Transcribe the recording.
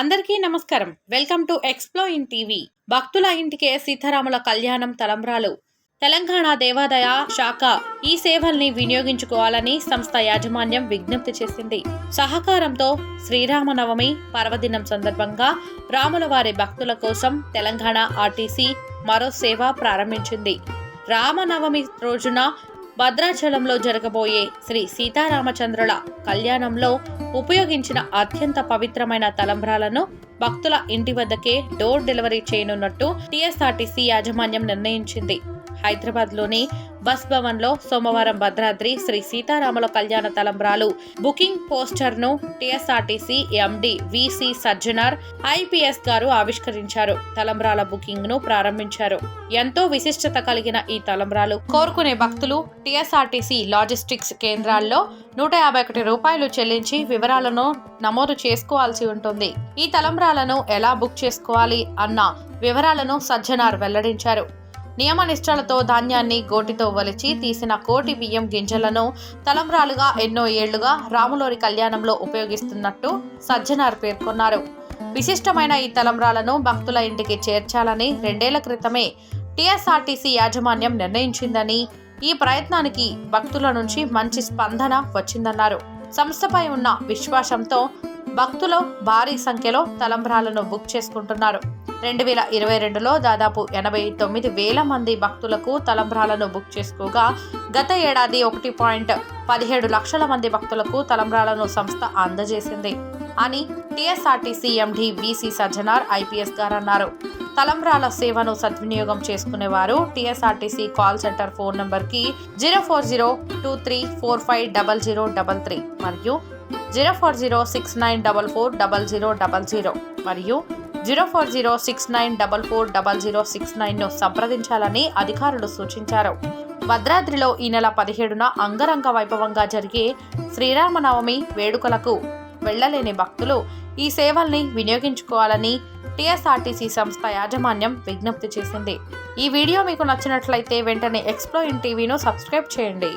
అందరికీ నమస్కారం. Welcome to explore in TV భక్తుల ఇంటికే సీతారాముల కళ్యాణం తలంబ్రాలు. తెలంగాణ దేవాదాయ శాఖ ఈ సేవల్ని వినియోగించుకోవాలని సంస్థ యాజమాన్యం విజ్ఞప్తి చేసింది. సహకారంతో శ్రీరామనవమి పర్వదినం సందర్భంగా రాముల వారి భక్తుల కోసం తెలంగాణ ఆర్టీసీ మరో సేవ ప్రారంభించింది. రామనవమి రోజున భద్రాచలంలో జరగబోయే శ్రీ సీతారామచంద్రుల కళ్యాణంలో ఉపయోగించిన అత్యంత పవిత్రమైన తలంబ్రాలను భక్తుల ఇంటి వద్దకే డోర్ డెలివరీ చేయనున్నట్టు టీఎస్ఆర్టీసీ యాజమాన్యం నిర్ణయించింది. హైదరాబాద్లోని బస్ భవన్లో సోమవారం భద్రాద్రి శ్రీ సీతారాముల కళ్యాణ తలంబ్రాలు. బుకింగ్ పోస్టర్ను TSRTC MD VC Sajjanar IPS గారు ఆవిష్కరించారు. తలంబ్రాల బుకింగ్ను ప్రారంభించారు. ఎంతో విశిష్టత కలిగిన ఈ తలంబ్రాలు కోరుకునే భక్తులు టీఎస్ఆర్టీసీ లాజిస్టిక్స్ కేంద్రాల్లో నూట యాభై ఒకటి రూపాయలు చెల్లించి వివరాలను నమోదు చేసుకోవాల్సి ఉంటుంది. ఈ తలంబ్రాలను ఎలా బుక్ చేసుకోవాలి అన్న వివరాలను సజ్జనార్ వెల్లడించారు. నియమ నిష్ఠలతో ధాన్యాన్ని గోటితో వలిచి తీసిన కోటి బియ్యం గింజలను తలంబ్రాలుగా ఎన్నో ఏళ్ళుగా రాములోరి కళ్యాణంలో ఉపయోగిస్తున్నట్టు సజ్జనార్ పేర్కొన్నారు. విశిష్టమైన ఈ తలంబ్రాలను భక్తుల ఇంటికి చేర్చాలని రెండేళ్ళ క్రితమే టీఎస్ఆర్టీసీ యాజమాన్యం నిర్ణయించిందని ఈ ప్రయత్నానికి భక్తుల నుంచి మంచి స్పందన వచ్చిందన్నారు. సంస్థపై ఉన్న విశ్వాసంతో భక్తులు భారీ సంఖ్యలో తలంబ్రాలను బుక్ చేసుకుంటున్నారు. రెండు వేల ఇరవై రెండులో దాదాపు ఎనభై తొమ్మిది వేల మంది భక్తులకు తలంబ్రాలను బుక్ చేసుకోగా గత ఏడాది ఒకటి పాయింట్ పదిహేడు లక్షల మంది భక్తులకు తలంబ్రాలను సంస్థ అందజేసింది అని TSRTC MD VC Sajjanar IPS గారు అన్నారు తలంబ్రాల సేవను సద్వినియోగం చేసుకునేవారు టీఎస్ఆర్టీసీ కాల్ సెంటర్ ఫోన్ నంబర్కి zero four zero two three four five double zero double three మరియు zero four zero six nine double four double zero double zero మరియు zero four zero six nine double four double zero six నైన్ను సంప్రదించాలని అధికారులు సూచించారు. భద్రాద్రిలో ఈ నెల పదిహేడున అంగరంగ వైభవంగా జరిగే శ్రీరామనవమి వేడుకలకు వెళ్ళలేని భక్తులు ఈ సేవల్ని వినియోగించుకోవాలని టీఎస్ఆర్టీసీ సంస్థ యాజమాన్యం విజ్ఞప్తి చేసింది. ఈ వీడియో మీకు నచ్చినట్లయితే వెంటనే ఎక్స్ప్లోయిన్ టీవీను సబ్స్క్రైబ్ చేయండి.